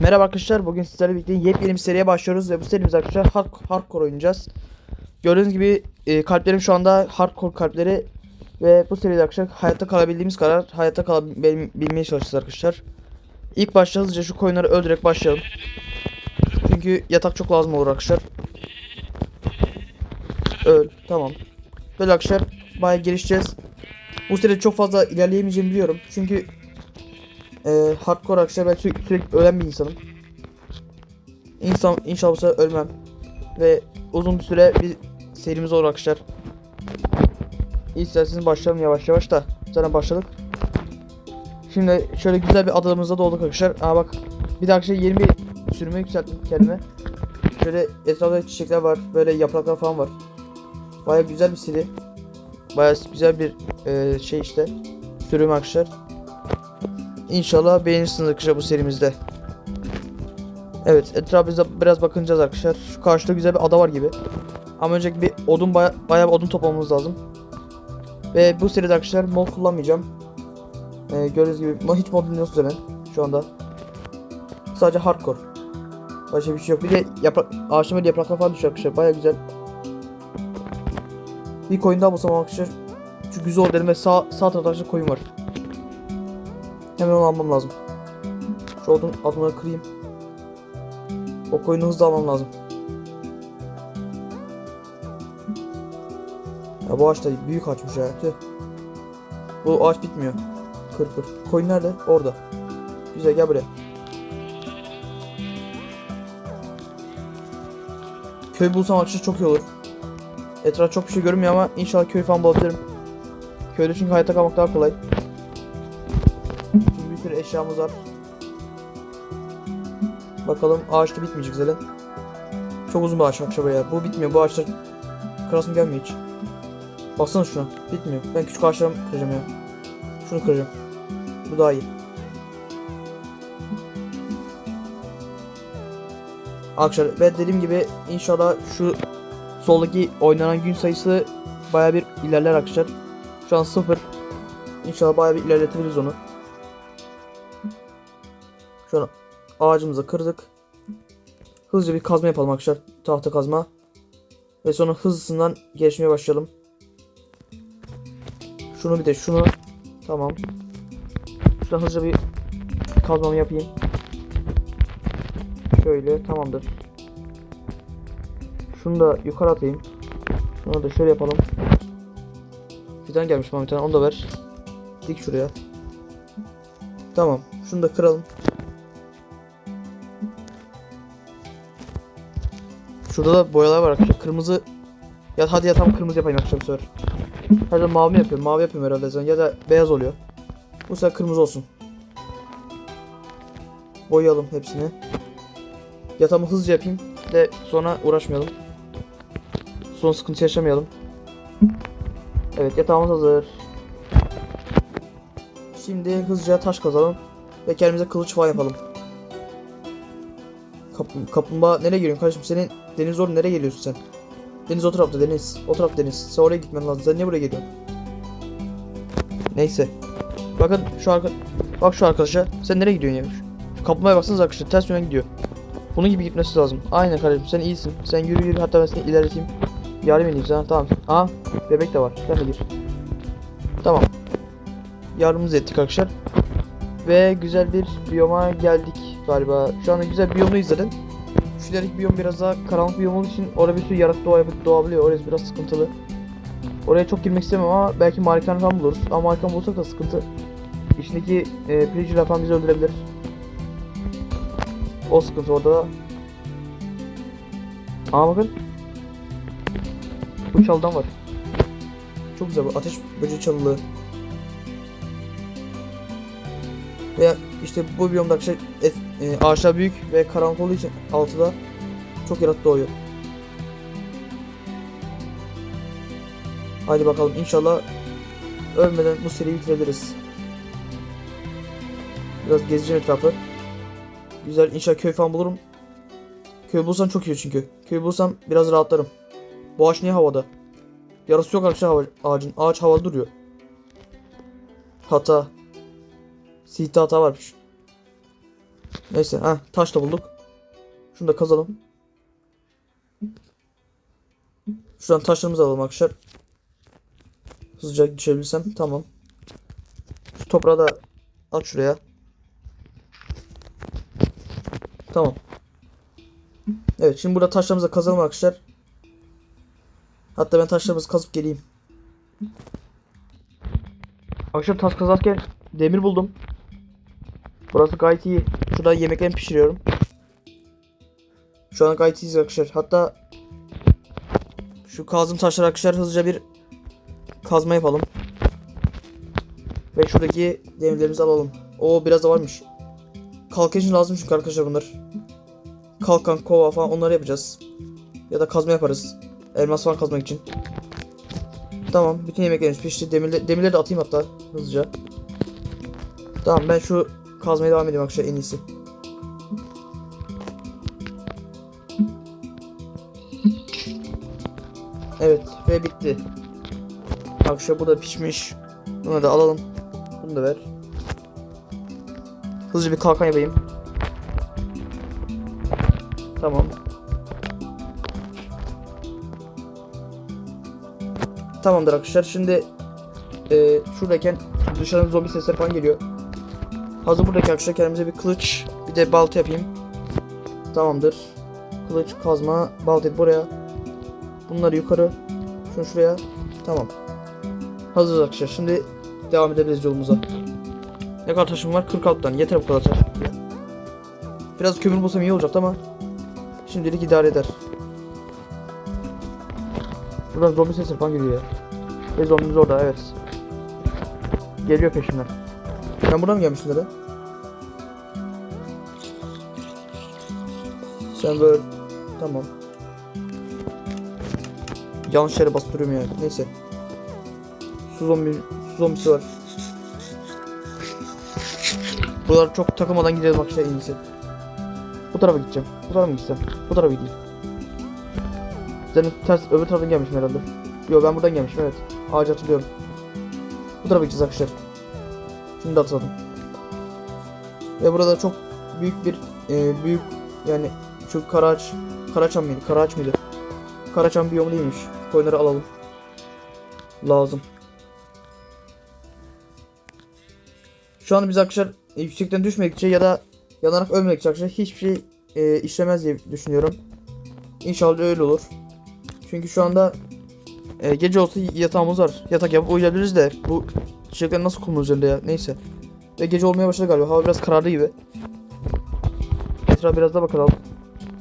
Merhaba arkadaşlar. Bugün sizlerle birlikte yepyeni bir seriye başlıyoruz ve bu serimiz arkadaşlar hard, hardcore oynayacağız. Gördüğünüz gibi e, kalplerim şu anda hardcore kalpleri ve bu seride arkadaşlar hayatta kalabildiğimiz kadar hayatta kalabilmeye çalışacağız arkadaşlar. İlk başta şu koyunları öldürerek başlayalım. Çünkü yatak çok lazım olur arkadaşlar. Öl. Tamam. Böyle arkadaşlar bayağı gelişeceğiz. Bu seride çok fazla ilerleyemeyeceğimi biliyorum. Çünkü e, hardcore arkadaşlar ben sürekli, sürekli ölen bir insanım. İnsan inşallah ölmem. Ve uzun bir süre bir serimiz olur arkadaşlar. İsterseniz başlayalım yavaş yavaş da. Zaten başladık. Şimdi şöyle güzel bir adamımızda da olduk arkadaşlar. Aa bak bir arkadaşlar yeni bir sürüme yükselttim kendime. Şöyle etrafta çiçekler var. Böyle yapraklar falan var. Baya güzel bir seri. Baya güzel bir e, şey işte. Sürüm arkadaşlar. İnşallah beğenirsiniz arkadaşlar bu serimizde. Evet etrafımıza biraz bakınacağız arkadaşlar. Şu karşıda güzel bir ada var gibi. Ama önceki bir odun baya, bayağı bir odun toplamamız lazım. Ve bu seride arkadaşlar mod kullanmayacağım. Ee, gördüğünüz gibi hiç modum yok zaten şu anda. Sadece hardcore. Başka bir şey yok. Bir de yaprak, ağaçta böyle yapraklar falan düşüyor arkadaşlar. Baya güzel. Bir koyun daha bulsam arkadaşlar. Şu güzel oldu ve sağ, sağ tarafta koyun var. Hemen almam lazım. Şu odun kırayım. O koyunu hızlı almam lazım. Ya bu ağaç da büyük ağaçmış ya. Tüh. Bu ağaç bitmiyor. Kır kır. Koyun nerede? Orada. Güzel gel buraya. Köy bulsam açıkçası çok iyi olur. Etraf çok bir şey görünmüyor ama inşallah köy falan bulabilirim. Köyde çünkü hayatta kalmak daha kolay. Eşyamız var. Bakalım ağaç da bitmeyecek zaten. Çok uzun bir ağaç akşam ya. Bu bitmiyor. Bu ağaçlar kırasım gelmiyor hiç. Baksana şuna. Bitmiyor. Ben küçük ağaçları kıracağım ya. Şunu kıracağım. Bu daha iyi. Arkadaşlar ve dediğim gibi inşallah şu soldaki oynanan gün sayısı baya bir ilerler arkadaşlar. Şu an sıfır. İnşallah baya bir ilerletebiliriz onu. An ağacımızı kırdık. Hızlıca bir kazma yapalım arkadaşlar. Tahta kazma. Ve sonra hızlısından gelişmeye başlayalım. Şunu bir de şunu. Tamam. Şuradan hızlıca bir kazmamı yapayım. Şöyle tamamdır. Şunu da yukarı atayım. Şunu da şöyle yapalım. Fidan gelmiş bana bir tane onu da ver. Dik şuraya. Tamam. Şunu da kıralım. Şurada da boyalar var arkadaşlar. Kırmızı ya hadi ya tam kırmızı yapayım bu sefer. Her zaman mavi yapıyorum? Mavi yapıyorum herhalde zaten. ya da beyaz oluyor. Bu sefer kırmızı olsun. Boyayalım hepsini. Yatağımı hızlıca yapayım de sonra uğraşmayalım. Son sıkıntı yaşamayalım. Evet yatağımız hazır. Şimdi hızlıca taş kazalım ve kendimize kılıç falan yapalım. Kap- kaplumbağa nereye geliyorsun kardeşim? Senin deniz orada nereye geliyorsun sen? Deniz o tarafta deniz. O taraf deniz. Sen oraya gitmen lazım. Sen niye buraya geliyorsun? Neyse. Bakın şu arka... Bak şu arkadaşa. Sen nereye gidiyorsun ya? Şu baksanıza arkadaşlar. Ters yöne gidiyor. Bunun gibi gitmesi lazım. Aynen kardeşim. Sen iyisin. Sen yürü yürü. Hatta ben seni ilerleteyim. Yardım edeyim sana. Tamam. Aa. Bebek de var. Sen de gir. Tamam. Yardımımızı ettik arkadaşlar. Ve güzel bir biyoma geldik galiba. Şu anda güzel biyomdayız zaten. İlerideki biyom biraz daha karanlık biyom olduğu için orada bir sürü yaratık doğa yapıp doğabiliyor. Orası biraz sıkıntılı. Oraya çok girmek istemem ama belki malikan falan buluruz. Ama malikan bulsak da sıkıntı. İçindeki e, pillager'lar falan bizi öldürebilir. O sıkıntı orada da. Aa bakın. Bu çaldan var. Çok güzel bu ateş böceği çalılığı. Veya işte bu biyomda arkadaşlar et, e, ağaçlar büyük ve karanlık olduğu için altıda çok yaratık doğuyor. Haydi bakalım inşallah ölmeden bu seriyi bitirebiliriz. Biraz gezeceğim etrafı. Güzel inşallah köy falan bulurum. Köy bulsam çok iyi çünkü. Köy bulsam biraz rahatlarım. Bu ağaç niye havada? Yarısı yok arkadaşlar ağacın. Ağaç havada duruyor. Hata. Sihte hata varmış. Neyse ha taş da bulduk. Şunu da kazalım. Şuradan taşlarımızı alalım arkadaşlar. Hızlıca düşebilsem tamam. Şu toprağı da at şuraya. Tamam. Evet şimdi burada taşlarımızı kazalım arkadaşlar. Hatta ben taşlarımızı kazıp geleyim. Arkadaşlar taş kazarken demir buldum. Burası gayet iyi. Şurada yemeklerimi pişiriyorum. Şu an gayet iyiyiz arkadaşlar. Hatta şu kazım taşları arkadaşlar hızlıca bir kazma yapalım. Ve şuradaki demirlerimizi alalım. Oo biraz da varmış. Kalkan için lazım çünkü arkadaşlar bunlar. Kalkan, kova falan onları yapacağız. Ya da kazma yaparız. Elmas falan kazmak için. Tamam bütün yemeklerimiz pişti. Demirle, demirleri de atayım hatta hızlıca. Tamam ben şu kazmaya devam edeyim arkadaşlar en iyisi. Evet ve bitti. Arkadaşlar bu da pişmiş. Bunu da alalım. Bunu da ver. Hızlıca bir kalkan yapayım. Tamam. Tamamdır arkadaşlar. Şimdi e, şuradayken dışarıdan zombi sesleri falan geliyor. Hazır buradaki arkadaşlar kendimize bir kılıç bir de balta yapayım. Tamamdır. Kılıç, kazma, balta buraya. Bunları yukarı. Şunu şuraya. Tamam. Hazır arkadaşlar. Şimdi devam edebiliriz yolumuza. Ne kadar taşım var? 46 tane. Yeter bu kadar taş. Biraz kömür bulsam iyi olacaktı ama şimdilik idare eder. Buradan zombi sesleri falan geliyor ya. Ve zombimiz orada evet. Geliyor peşimden. Ben buradan mı gelmiştim zaten? Sen böyle... Tamam. Yanlış yere bastırıyorum ya. Neyse. Su zombi... Su zombisi var. Buraları çok takılmadan gidelim arkadaşlar en iyisi. Bu tarafa gideceğim. Bu tarafa mı gitsem? Bu tarafa gideyim. Senin ters öbür taraftan gelmişim herhalde. Yo ben buradan gelmişim evet. Ağacı hatırlıyorum. Bu tarafa gideceğiz arkadaşlar. Şimdi de atladım. Ve burada çok büyük bir e, büyük yani şu karaç karaçam mıydı? Karaç mıydı? Karaçam biyomu değilmiş. Koyunları alalım. Lazım. Şu an biz arkadaşlar yüksekten düşmedikçe ya da yanarak ölmedikçe arkadaşlar hiçbir şey e, işlemez diye düşünüyorum. İnşallah öyle olur. Çünkü şu anda e, gece olsa yatağımız var. Yatak yapıp uyuyabiliriz de bu çiçekler nasıl kumun üzerinde ya neyse. Ve gece olmaya başladı galiba. Hava biraz karardı gibi. Etrafa biraz da bakalım.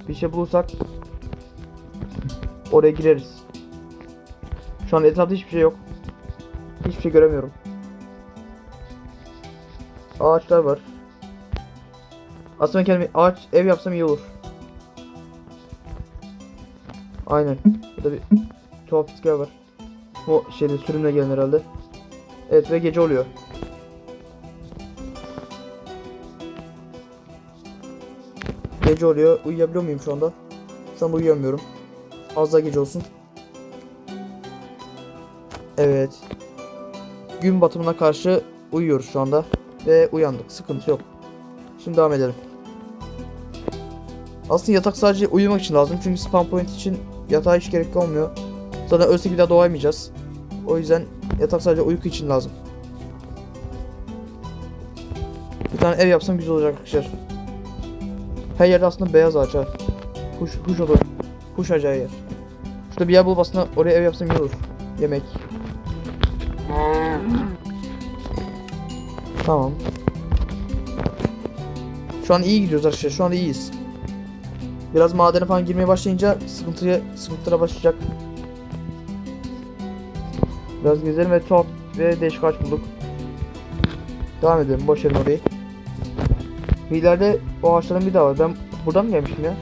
Bir şey bulursak oraya gireriz. Şu an etrafta hiçbir şey yok. Hiçbir şey göremiyorum. Ağaçlar var. Aslında kendime ağaç ev yapsam iyi olur. Aynen. Burada bir tuhaf iskele var. O şeyde sürümle gelen herhalde. Evet ve gece oluyor. Gece oluyor. Uyuyabiliyor muyum şu anda? Şu anda uyuyamıyorum. Az daha gece olsun. Evet. Gün batımına karşı uyuyoruz şu anda. Ve uyandık. Sıkıntı yok. Şimdi devam edelim. Aslında yatak sadece uyumak için lazım. Çünkü spawn point için yatağa hiç gerek olmuyor. Zaten ölsek bir daha doğamayacağız. O yüzden yatak sadece uyku için lazım. Bir tane ev yapsam güzel olacak arkadaşlar. Her yerde aslında beyaz ağaç. Kuş, kuş olur. Kuş her yer. Şurada bir yer bulup aslında oraya ev yapsam iyi olur. Yemek. Tamam. Şu an iyi gidiyoruz arkadaşlar. Şu anda iyiyiz. Biraz madene falan girmeye başlayınca sıkıntıya sıkıntılara başlayacak. Biraz gezelim ve tuhaf ve değişik ağaç bulduk. Devam edelim. Boş verin orayı. İleride o ağaçların bir daha var. Ben buradan mı gelmişim ya?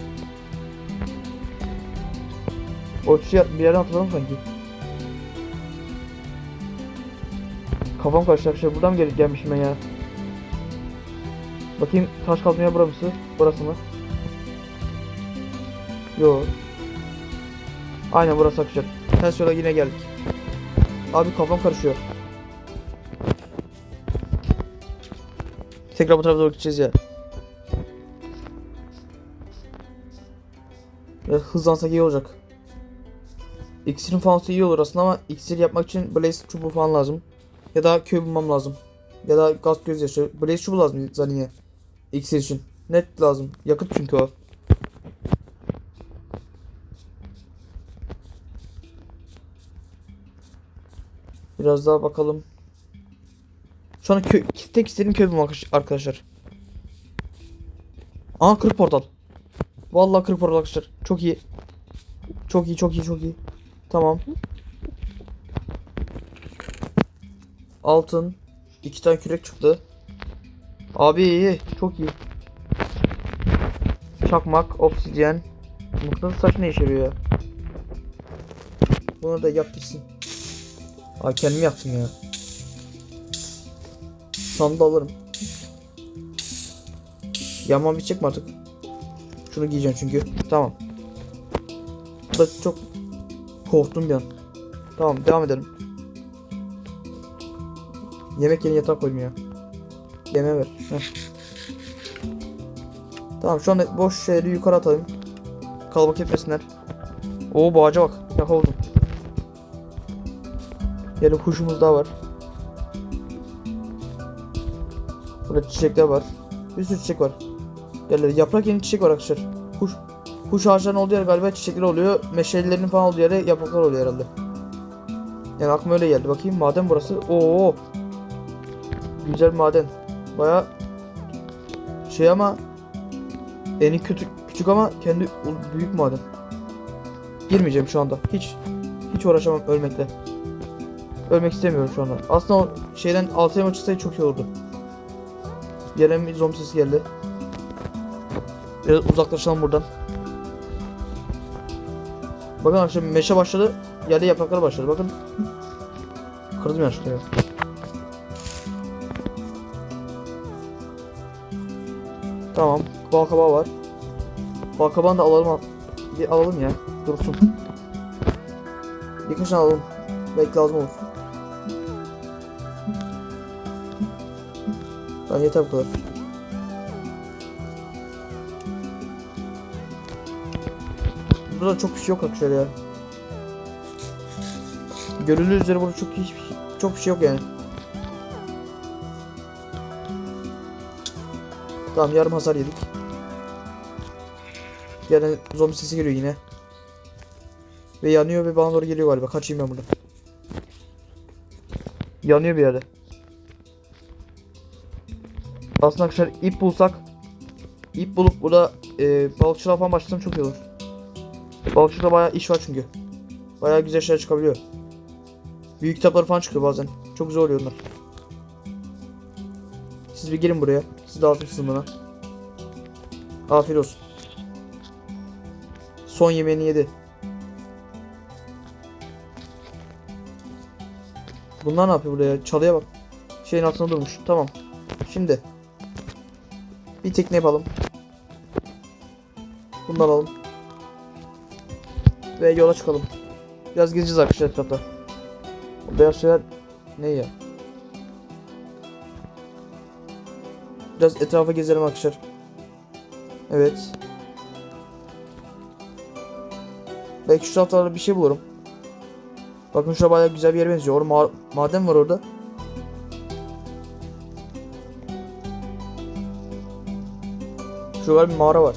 O şey bir yerden hatırladım sanki. kafam karıştı arkadaşlar. Şey buradan mı gelmişim ben ya? Bakayım taş kazmaya burası, burası mı? Yo. Aynen burası akacak. Ters yola yine geldik. Abi kafam karışıyor. Tekrar bu tarafa doğru gideceğiz ya. Biraz hızlansak iyi olacak. İksirin falan iyi olur aslında ama iksir yapmak için Blaze çubuğu falan lazım. Ya da köy bulmam lazım. Ya da gaz gözyaşı. Blaze çubuğu lazım zaten yine. İksir için. Net lazım. Yakıt çünkü o. Biraz daha bakalım. Şu an tek istediğim köy bulmak arkadaşlar. Aa kırık portal. Vallahi kırık portal arkadaşlar. Çok iyi. Çok iyi çok iyi çok iyi. Tamam. Altın. iki tane kürek çıktı. Abi iyi. Çok iyi. Çakmak, obsidyen. Mıknatıs taş ne işe yarıyor ya? Bunu da yap gitsin. Aa kendim yaptım ya. Sandı alırım. Yaman bitecek mi artık? Şunu giyeceğim çünkü. Tamam. Da çok korktum bir an. Tamam devam edelim. Yemek yerine yatak koydum ya. Yemeğe ver. Heh. Tamam şu anda boş şeyleri yukarı atalım. Kalabalık etmesinler. Oo bu ağaca bak. Yakaladım. Yani kuşumuz daha var. Burada çiçekler var. Bir sürü çiçek var. Yerleri yaprak yeni çiçek var arkadaşlar. Kuş kuş ağaçlarının olduğu yer galiba çiçekler oluyor. Meşalelerinin falan olduğu yere yapraklar oluyor herhalde. Yani aklıma öyle geldi. Bakayım maden burası. Oo. Güzel maden. Baya şey ama eni küçük küçük ama kendi büyük maden. Girmeyeceğim şu anda. Hiç hiç uğraşamam ölmekle. Ölmek istemiyorum şu anda. Aslında o şeyden altıya mı çıksaydı çok iyi olurdu. Yerden bir zombi sesi geldi. Biraz uzaklaşalım buradan. Bakın arkadaşlar meşe başladı. Yerde yapraklar başladı. Bakın. Kırdım ya. Tamam. Bal kabağı var. Bal kabağını da alalım. Bir alalım ya. Dursun. Birkaç alalım. Belki lazım olur. Tamam yeter bu kadar. Burada çok bir şey yok arkadaşlar ya. Görüldüğü üzere burada çok hiç çok bir şey yok yani. Tamam yarım hasar yedik. Yani zombi sesi geliyor yine. Ve yanıyor ve bana doğru geliyor galiba. Kaçayım ben buradan. Yanıyor bir yerde. Aslında arkadaşlar ip bulsak ip bulup burada e, balıkçılığa falan başlasam çok iyi olur. Balıkçılıkta bayağı iş var çünkü. Bayağı güzel şeyler çıkabiliyor. Büyük kitaplar falan çıkıyor bazen. Çok güzel oluyor onlar. Siz bir gelin buraya. Siz dağıtırsınız bana. Afiyet olsun. Son yemeğini yedi. Bunlar ne yapıyor burada ya? Çalıya bak. Şeyin altında durmuş. Tamam. Şimdi. Bir tekne yapalım. Bunu alalım. Ve yola çıkalım. Biraz gezeceğiz arkadaşlar etrafta. O beyaz şeyler ne ya? Biraz etrafa gezelim arkadaşlar. Evet. Belki şu taraflarda bir şey bulurum. Bakın şurada bayağı güzel bir yere benziyor. Orada ma- maden var orada. Şurada bir mağara var.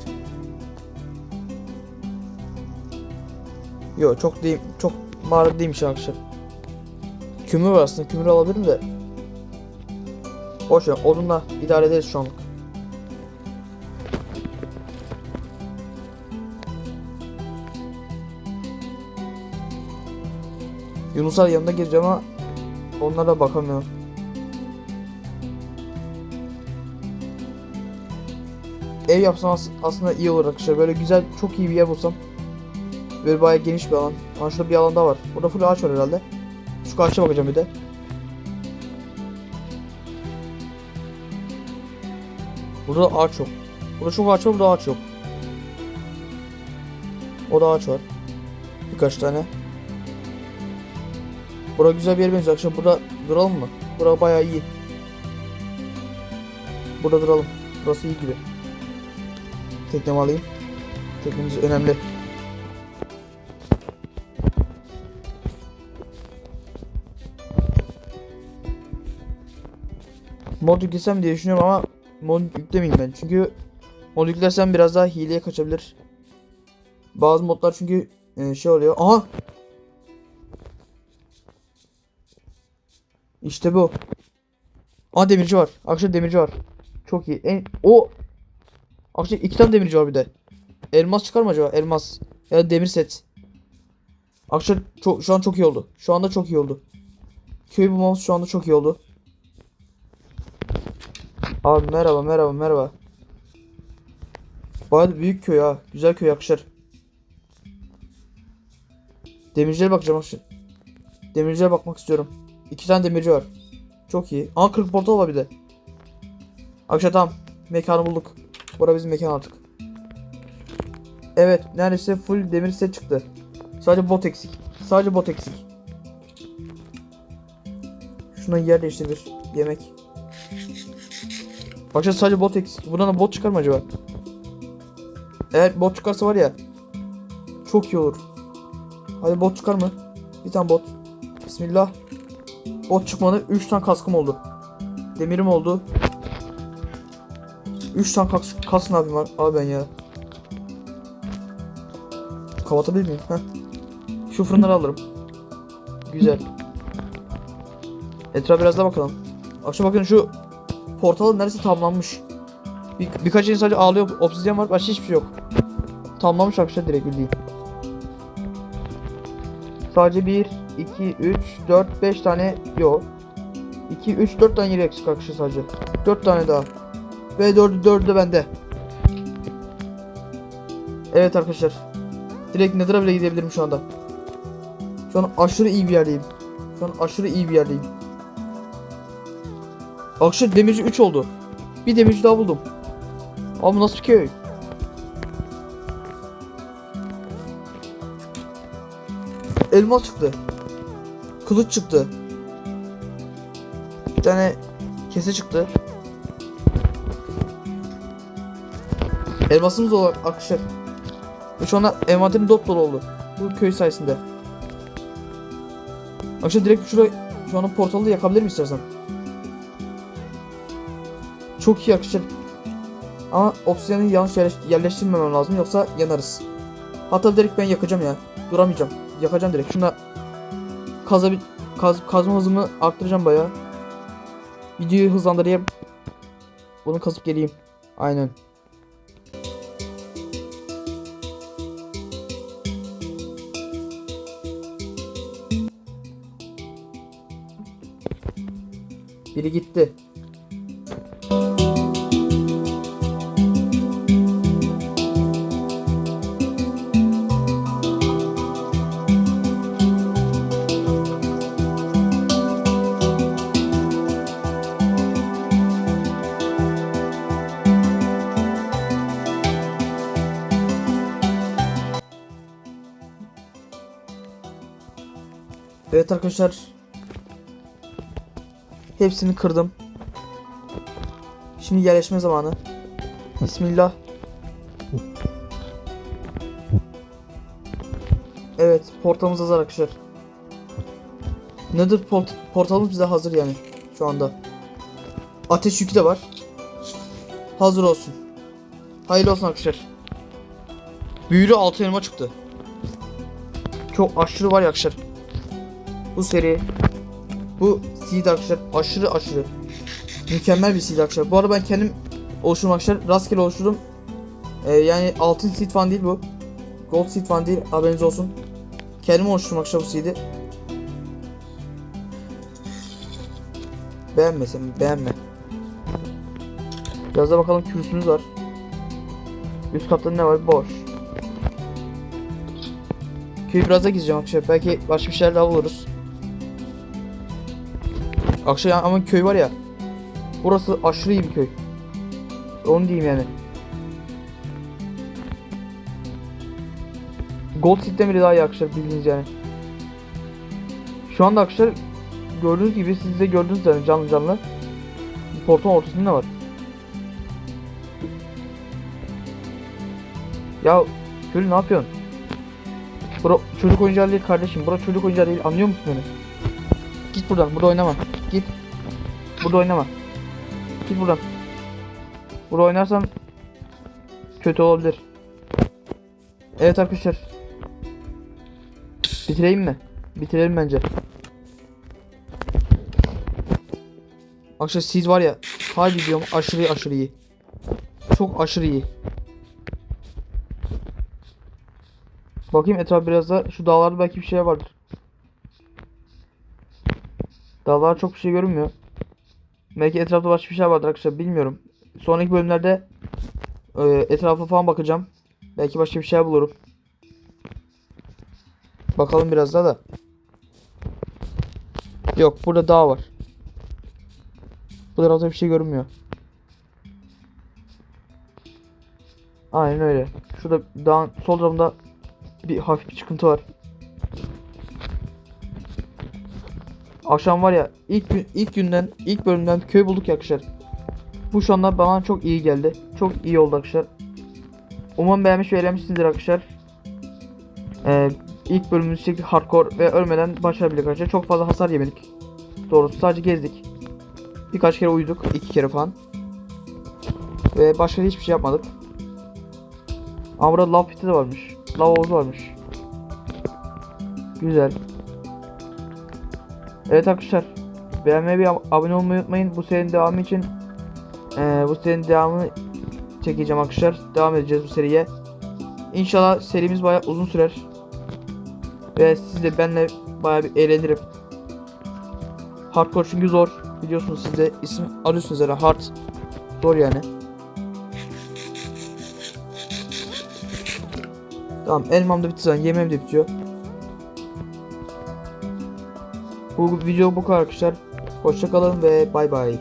Yok çok değil, çok mağara değilmiş arkadaşlar. Kömür var aslında. Kömür alabilirim de. Boş ver. Odunla idare ederiz şu anlık. Yunuslar yanında geziyor ama onlara bakamıyorum. Ev yapsam as- aslında iyi olur arkadaşlar. Böyle güzel, çok iyi bir yer bulsam. Böyle bayağı geniş bir alan. Ama şurada bir alan daha var. Burada full ağaç var herhalde. Şu ağaça bakacağım bir de. Burada ağaç yok. Burada çok ağaç var, burada ağaç yok. Orada ağaç var. Birkaç tane. Bura güzel bir yer benziyor. Akşam burada duralım mı? Bura bayağı iyi. Burada duralım. Burası iyi gibi. Teknem alayım. Teknemiz önemli. Modu gitsem diye düşünüyorum ama mod yüklemeyeyim ben. Çünkü mod yüklersem biraz daha hileye kaçabilir. Bazı modlar çünkü e, şey oluyor. Aha! İşte bu. Aa demirci var. Akşam demirci var. Çok iyi. En o Akşam iki tane demirci var bir de. Elmas çıkar mı acaba? Elmas. Ya da demir set. Akşam çok şu an çok iyi oldu. Şu anda çok iyi oldu. Köyü bulmamız şu anda çok iyi oldu. Abi merhaba merhaba merhaba. Da büyük köy ha. Güzel köy yakışır. Demircilere bakacağım akşam. Demircilere bakmak istiyorum. İki tane demirci var. Çok iyi. Aa 40 portal var bir de. Akşam tamam. Mekanı bulduk. Bura bizim mekan artık. Evet neredeyse full demir set çıktı. Sadece bot eksik. Sadece bot eksik. Şuna yer değiştirir. Yemek. Akşam sadece bot eksik. Buradan da bot çıkar mı acaba? Eğer bot çıkarsa var ya. Çok iyi olur. Hadi bot çıkar mı? Bir tane bot. Bismillah. Bot çıkmadı. 3 tane kaskım oldu. Demirim oldu. 3 tane kas, kas ne yapayım var abi ben ya. Kapatabilir miyim? Heh. Şu fırınları alırım. Güzel. Etrafa biraz daha bakalım. Akşam bakın şu portalın neredeyse tamamlanmış. Bir, birkaç yerin sadece ağlıyor. Obsidyen var. Başka hiçbir şey yok. Tamamlanmış arkadaşlar direkt bildiğin. Sadece 1, 2, 3, 4, 5 tane yok. 2, 3, 4 tane yeri eksik arkadaşlar sadece. 4 tane daha. Ve 4'ü 4'ü de bende. Evet arkadaşlar. Direkt Nether'a bile gidebilirim şu anda. Şu an aşırı iyi bir yerdeyim. Şu an aşırı iyi bir yerdeyim. Arkadaşlar demirci 3 oldu. Bir demirci daha buldum. Abi nasıl bir köy? Elmas çıktı. Kılıç çıktı. Bir tane kese çıktı. Elmasımız olarak arkadaşlar. Şu anda envanterim dop dolu oldu. Bu köy sayesinde. Arkadaşlar direkt şuraya şu anda portalı da yakabilirim istersen. Çok iyi arkadaşlar. Ama obsidiyeni yanlış yerleş- yerleştirmemem lazım yoksa yanarız. Hatta direkt ben yakacağım ya. Duramayacağım. Yakacağım direkt. Şuna kaza kaz, kazma hızımı arttıracağım bayağı. Videoyu hızlandırayım. Bunu kazıp geleyim. Aynen. Biri gitti. Evet arkadaşlar. Hepsini kırdım. Şimdi yerleşme zamanı. Bismillah. Evet, portalımız hazır arkadaşlar. Nether port portalımız bize hazır yani şu anda. Ateş yükü de var. Hazır olsun. Hayırlı olsun arkadaşlar. Büyülü altı elma çıktı. Çok aşırı var ya arkadaşlar. Bu seri bu seed arkadaşlar aşırı aşırı mükemmel bir seed arkadaşlar. Bu arada ben kendim oluşturdum arkadaşlar. Rastgele oluşturdum. Ee, yani altın seed falan değil bu. Gold seed falan değil. Haberiniz olsun. Kendim oluşturdum arkadaşlar bu seed'i. Beğenmesem beğenme. Biraz da bakalım kürsümüz var. Üst katta ne var? Boş. Köyü biraz da gideceğim arkadaşlar. Belki başka bir şeyler daha buluruz. Akşam ama köy var ya. Burası aşırı iyi bir köy. Onu diyeyim yani. Gold Seed'den bile daha iyi arkadaşlar bildiğiniz yani. Şu anda arkadaşlar gördüğünüz gibi siz de gördünüz yani canlı canlı. Portalın ortasında ne var? Ya Köylü ne yapıyorsun? Bura çocuk oyuncağı değil kardeşim. Bura çocuk oyuncağı değil. Anlıyor musun beni? Git buradan. Burada oynama. Git. Burada oynama. Git buradan. Burada oynarsam kötü olabilir. Evet arkadaşlar. Bitireyim mi? Bitirelim bence. Arkadaşlar siz var ya harbi diyorum aşırı aşırı iyi. Çok aşırı iyi. Bakayım etraf biraz da şu dağlarda belki bir şey vardır. Dağlar çok bir şey görünmüyor. Belki etrafta başka bir şey vardır arkadaşlar bilmiyorum. Sonraki bölümlerde e, etrafa falan bakacağım. Belki başka bir şey bulurum. Bakalım biraz daha da. Yok burada dağ var. Bu tarafta bir şey görünmüyor. Aynen öyle. Şurada dağın sol tarafında bir hafif bir çıkıntı var. Akşam var ya ilk gün ilk günden ilk bölümden köy bulduk ya arkadaşlar. Bu şu anda bana çok iyi geldi. Çok iyi oldu arkadaşlar. Umarım beğenmiş ve eğlenmişsinizdir arkadaşlar. Ee, ilk bölümümüz çektik hardcore ve ölmeden başarabildik arkadaşlar. Çok fazla hasar yemedik. Doğrusu sadece gezdik. Birkaç kere uyuduk. iki kere falan. Ve başka hiçbir şey yapmadık. Ama burada lav piti de varmış. Lav havuzu varmış. Güzel. Evet arkadaşlar. Beğenmeyi ve ab- abone olmayı unutmayın. Bu serinin devamı için eee, bu serinin devamını çekeceğim arkadaşlar. Devam edeceğiz bu seriye. İnşallah serimiz bayağı uzun sürer. Ve siz de benle bayağı bir eğlenirim. Hardcore çünkü zor. Biliyorsunuz siz de isim arıyorsunuz herhalde. Hard. Zor yani. Tamam elmam da bitti zaten. Yemeğim de bitiyor. Bu video bu kadar arkadaşlar. Hoşçakalın ve bay bay.